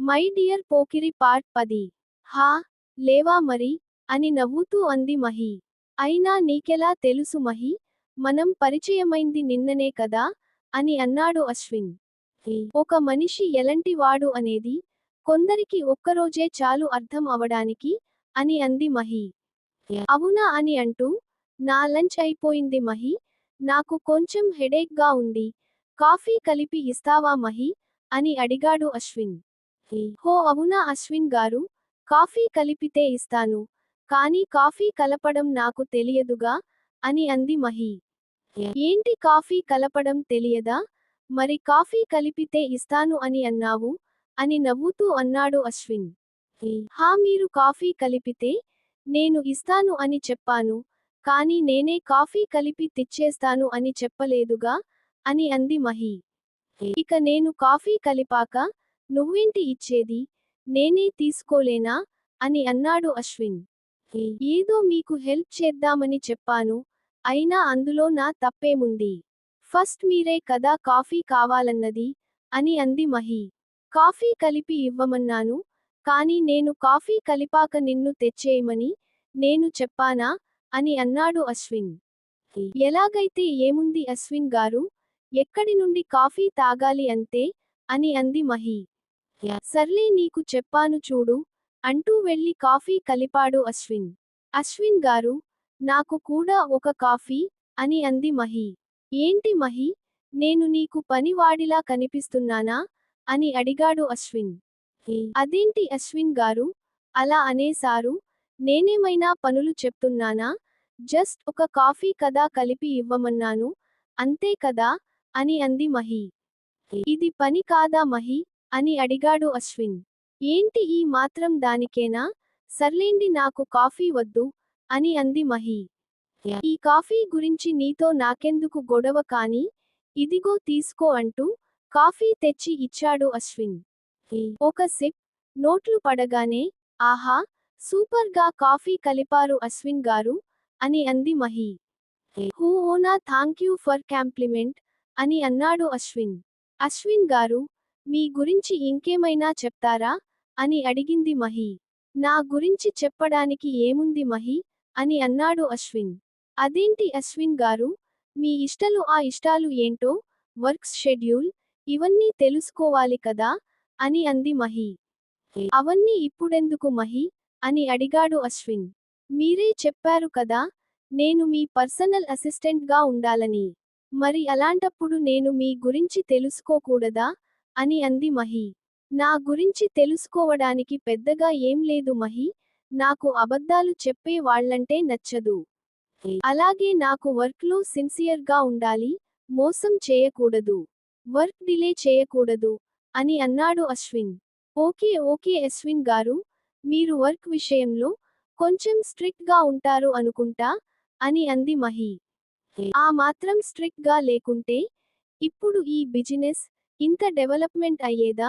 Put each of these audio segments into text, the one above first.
My dear Pokiri part పది. హా లేవా మరి? అని నవ్వుతూ అంది మహి. అయినా నీకెలా తెలుసు మహి? మనం పరిచయమైంది నిన్ననే కదా? అని అన్నాడు అశ్విన్. ఒక మనిషి ఎలాంటివాడు అనేది కొందరికి ఒక్కరోజే చాలు అర్థం అవడానికి అని అంది మహి. అవునా అని అంటూ నా లంచ్ అయిపోయింది మహి. నాకు కొంచెం హెడేక్గా ఉంది. కాఫీ కలిపి ఇస్తావా మహి? అని అడిగాడు అశ్విన్. హో అవునా అశ్విన్ గారు? కాఫీ కలిపితే ఇస్తాను. కానీ కాఫీ కలపడం నాకు తెలియదుగా? అని అంది మహి. ఏంటి కాఫీ కలపడం తెలియదా? మరి కాఫీ కలిపితే ఇస్తాను అని అన్నావు? అని నవ్వుతూ అన్నాడు అశ్విన్. హా మీరు కాఫీ కలిపితే నేను ఇస్తాను అని చెప్పాను. కానీ నేనే కాఫీ కలిపి తెచ్చేస్తాను అని చెప్పలేదుగా? అని అంది మహి. ఇక నేను కాఫీ కలిపాక నువ్వేంటి ఇచ్చేది? నేనే తీసుకోలేనా? అని అన్నాడు అశ్విన్. ఏదో మీకు హెల్ప్ చేద్దామని చెప్పాను అయినా అందులో నా తప్పేముంది? ఫస్ట్ మీరే కదా కాఫీ కావాలన్నది? అని అంది మహి. కాఫీ కలిపి ఇవ్వమన్నాను కానీ నేను కాఫీ కలిపాక నిన్ను తెచ్చేయమని నేను చెప్పానా? అని అన్నాడు అశ్విన్. ఎలాగైతే ఏముంది అశ్విన్ గారు? ఎక్కడి నుండి కాఫీ తాగాలి అంతే? అని అంది మహి. సర్లే నీకు చెప్పాను చూడు అంటూ వెళ్ళి కాఫీ కలిపాడు అశ్విన్. అశ్విన్ గారు నాకు కూడా ఒక కాఫీ అని అంది మహి. ఏంటి మహి నేను నీకు పనివాడిలా కనిపిస్తున్నానా అని అడిగాడు అశ్విన్. అదేంటి అశ్విన్ గారు అలా అనేసారు నేనేమైనా పనులు చెప్తున్నానా జస్ట్ ఒక కాఫీ కదా కలిపి ఇవ్వమన్నాను అంతే కదా అని అంది మహి. ఇది పని కాదా మహి అని అడిగాడు అశ్విన్. ఏంటి ఈ మాత్రం దానికేనా? సర్లేండి నాకు కాఫీ వద్దు అని అంది మహి. ఈ కాఫీ గురించి నీతో నాకెందుకు గొడవ కాని? ఇదిగో తీసుకో అంటూ కాఫీ తెచ్చి ఇచ్చాడు అశ్విన్. ఒక సిప్ నోట్లు పడగానే ఆహా సూపర్గా కాఫీ కలిపారు అశ్విన్ గారు అని అంది మహి. హూ ఓనా థాంక్ యూ ఫర్ కాంప్లిమెంట్ అని అన్నాడు అశ్విన్. అశ్విన్ గారు మీ గురించి ఇంకేమైనా చెప్తారా? అని అడిగింది మహి. నా గురించి చెప్పడానికి ఏముంది మహి? అని అన్నాడు అశ్విన్. అదేంటి అశ్విన్ గారు? మీ ఇష్టలు ఆ ఇష్టాలు ఏంటో? Works schedule? ఇవన్నీ తెలుసుకోవాలి కదా? అని అంది మహి. అవన్నీ ఇప్పుడెందుకు మహి? అని అడిగాడు అశ్విన్. మీరే చెప్పారు కదా నేను మీ పర్సనల్ అసిస్టెంట్గా ఉండాలని. మరి అలాంటప్పుడు నేను మీ గురించి తెలుసుకోకూడదా? అని అంది మహి. నా గురించి తెలుసుకోవడానికి పెద్దగా ఏం లేదు మహి. నాకు అబద్ధాలు చెప్పే వాళ్ళంటే నచ్చదు. అలాగే నాకు వర్క్లో సిన్సియర్గా ఉండాలి. మోసం చేయకూడదు. వర్క్ డిలే చేయకూడదు అని అన్నాడు అశ్విన్. ఓకే ఓకే అశ్విన్ గారు. మీరు వర్క్ విషయంలో కొంచెం స్ట్రిక్ట్గా ఉంటారు అనుకుంటా అని అంది మహి. ఆ మాత్రం స్ట్రిక్ట్గా లేకుంటే ఇప్పుడు ఈ బిజినెస్ ఇంత డెవలప్మెంట్ అయ్యేదా?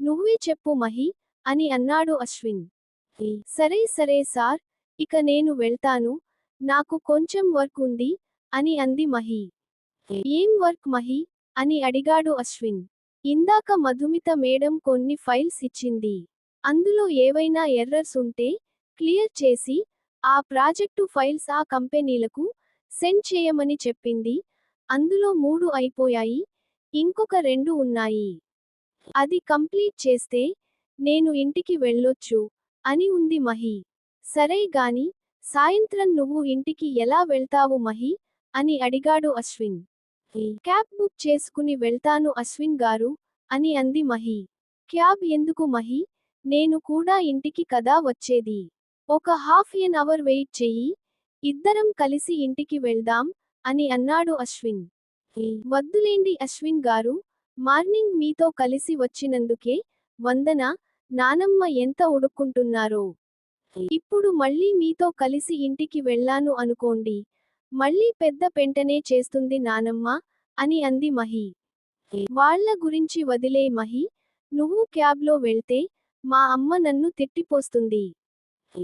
నువ్వే చెప్పు మహి అని అన్నాడు అశ్విన్. సరే సరే సార్ ఇక నేను వెళ్తాను నాకు కొంచెం వర్క్ ఉంది అని అంది మహి. ఏం వర్క్ మహి అని అడిగాడు అశ్విన్. ఇందాక మధుమిత మేడం కొన్ని ఫైల్స్ ఇచ్చింది. అందులో ఏవైనా ఎర్రర్స్ ఉంటే క్లియర్ చేసి ఆ ప్రాజెక్టు ఫైల్స్ ఆ కంపెనీలకు సెండ్ చేయమని చెప్పింది. అందులో మూడు అయిపోయాయి ఇంకొక రెండు ఉన్నాయి. అది కంప్లీట్ చేస్తే నేను ఇంటికి వెళ్ళొచ్చు అని ఉంది మహి. సరే గాని సాయంత్రం నువ్వు ఇంటికి ఎలా వెళ్తావు మహి? అని అడిగాడు అశ్విన్. క్యాబ్ బుక్ చేసుకుని వెళ్తాను అశ్విన్ గారు అని అంది మహి. క్యాబ్ ఎందుకు మహి? నేను కూడా ఇంటికి కదా వచ్చేది. ఒక హాఫ్ ఎన్ అవర్ వెయిట్ చెయ్యి. ఇద్దరం కలిసి ఇంటికి వెళ్దాం అని అన్నాడు అశ్విన్. వద్దులేండి అశ్విన్ గారు. మార్నింగ్ మీతో కలిసి వచ్చినందుకే వందన నానమ్మ ఎంత ఉడుక్కుంటున్నారో. ఇప్పుడు మళ్ళీ మీతో కలిసి ఇంటికి వెళ్ళాను అనుకోండి. మళ్ళీ పెద్ద పెంటనే చేస్తుంది నానమ్మ అని అంది మహి. వాళ్ళ గురించి వదిలే మహి నువ్వు క్యాబ్లో వెళ్తే మా అమ్మ నన్ను తిట్టిపోస్తుంది.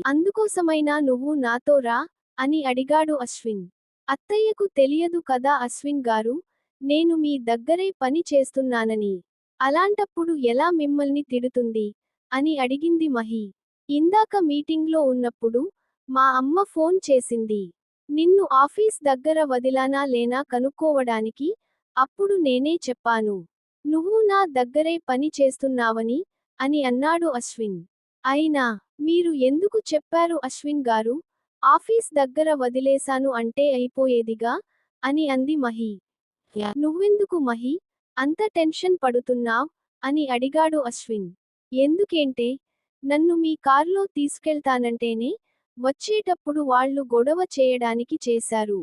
అందుకోసమైనా నువ్వు నాతో రా అని అడిగాడు అశ్విన్. అత్తయ్యకు తెలియదు కదా అశ్విన్ గారు నేను మీ దగ్గరే పని చేస్తున్నానని. అలాంటప్పుడు ఎలా మిమ్మల్ని తిడుతుంది? అని అడిగింది మహి. ఇందాక మీటింగ్లో ఉన్నప్పుడు మా అమ్మ ఫోన్ చేసింది. నిన్ను ఆఫీస్ దగ్గర వదిలానా లేనా కనుక్కోవడానికి అప్పుడు నేనే చెప్పాను. నువ్వు నా దగ్గరే పని చేస్తున్నావని అని అన్నాడు అశ్విన్. అయినా మీరు ఎందుకు చెప్పారు అశ్విన్ గారు? ఆఫీస్ దగ్గర వదిలేశాను అంటే అయిపోయేదిగా? అని అంది మహి. నువ్వెందుకు మహి? అంత టెన్షన్ పడుతున్నావ్? అని అడిగాడు అశ్విన్. ఎందుకేంటే? నన్ను మీ కార్లో తీసుకెళ్తానంటేనే వచ్చేటప్పుడు వాళ్ళు గొడవ చేయడానికి చేశారు.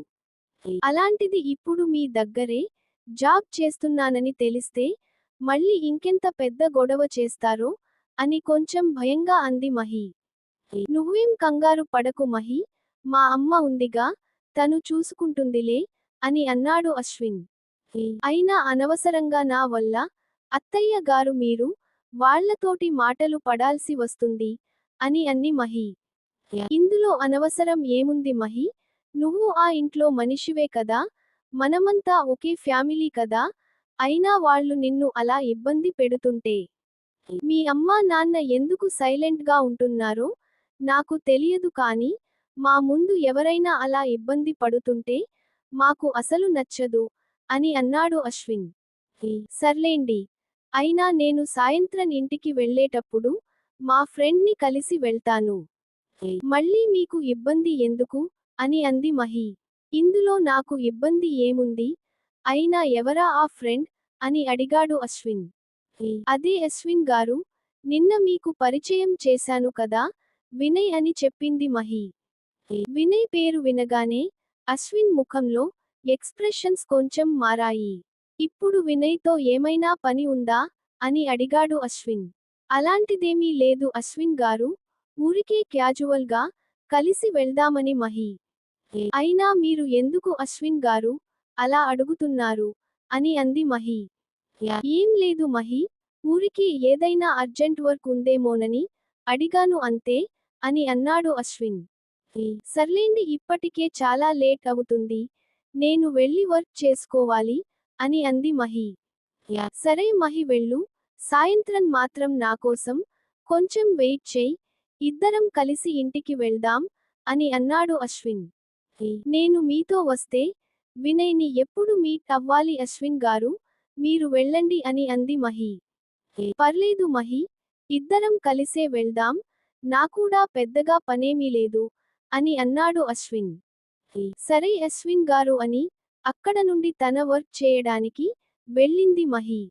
అలాంటిది ఇప్పుడు మీ దగ్గరే జాబ్ చేస్తున్నానని తెలిస్తే మళ్ళీ ఇంకెంత పెద్ద గొడవ చేస్తారో అని కొంచెం భయంగా అంది మహి. నువ్వేం కంగారు పడకు మహి మా అమ్మ ఉందిగా తను చూసుకుంటుందిలే అని అన్నాడు అశ్విన్. అయినా అనవసరంగా నా వల్ల అత్తయ్య గారు మీరు వాళ్ళతోటి మాటలు పడాల్సి వస్తుంది అని అన్ని మహి. ఇందులో అనవసరం ఏముంది మహి నువ్వు ఆ ఇంట్లో మనిషివే కదా మనమంతా ఒకే ఫ్యామిలీ కదా అయినా వాళ్ళు నిన్ను అలా ఇబ్బంది పెడుతుంటే. మీ అమ్మా నాన్న ఎందుకు సైలెంట్గా ఉంటున్నారో నాకు తెలియదు కానీ మా ముందు ఎవరైనా అలా ఇబ్బంది పడుతుంటే మాకు అసలు నచ్చదు అని అన్నాడు అశ్విన్. సర్లేండి. అయినా నేను సాయంత్రం ఇంటికి వెళ్ళేటప్పుడు మా ఫ్రెండ్ని కలిసి వెళ్తాను. మళ్ళీ మీకు ఇబ్బంది ఎందుకు? అని అంది మహి. ఇందులో నాకు ఇబ్బంది ఏముంది? అయినా ఎవరా ఆ ఫ్రెండ్? అని అడిగాడు అశ్విన్. అదే అశ్విన్ గారు నిన్న మీకు పరిచయం చేశాను కదా వినయ్ అని చెప్పింది మహి. వినయ్ పేరు వినగానే అశ్విన్ ముఖంలో ఎక్స్ప్రెషన్స్ కొంచెం మారాయి. ఇప్పుడు వినయ్తో ఏమైనా పని ఉందా? అని అడిగాడు అశ్విన్. అలాంటిదేమీ లేదు అశ్విన్ గారు. ఊరికే క్యాజువల్గా కలిసి వెళ్దామని మహి. అయినా మీరు ఎందుకు అశ్విన్ గారు? అలా అడుగుతున్నారు అని అంది మహి. ఏం లేదు మహి. ఊరికి ఏదైనా అర్జెంట్ వర్క్ ఉందేమోనని అడిగాను అంతే. అని అన్నాడు అశ్విన్. సర్లేండి ఇప్పటికే చాలా లేట్ అవుతుంది. నేను వెళ్ళి వర్క్ చేసుకోవాలి అని అంది మహి. సరే మహి వెళ్ళు. సాయంత్రం మాత్రం నాకోసం కొంచెం వెయిట్ చేయి. ఇద్దరం కలిసి ఇంటికి వెళ్దాం అని అన్నాడు అశ్విన్. నేను మీతో వస్తే వినయ్ని ఎప్పుడు మీట్ అవ్వాలి అశ్విన్ గారు? మీరు వెళ్ళండి అని అంది మహి. పర్లేదు మహి. ఇద్దరం కలిసే వెళ్దాం. నాకూడా పెద్దగా పనేమీ లేదు అని అన్నాడు అశ్విన్. సరే అశ్విన్ గారు అని అక్కడ నుండి తన వర్క్ చేయడానికి వెళ్ళింది మహి.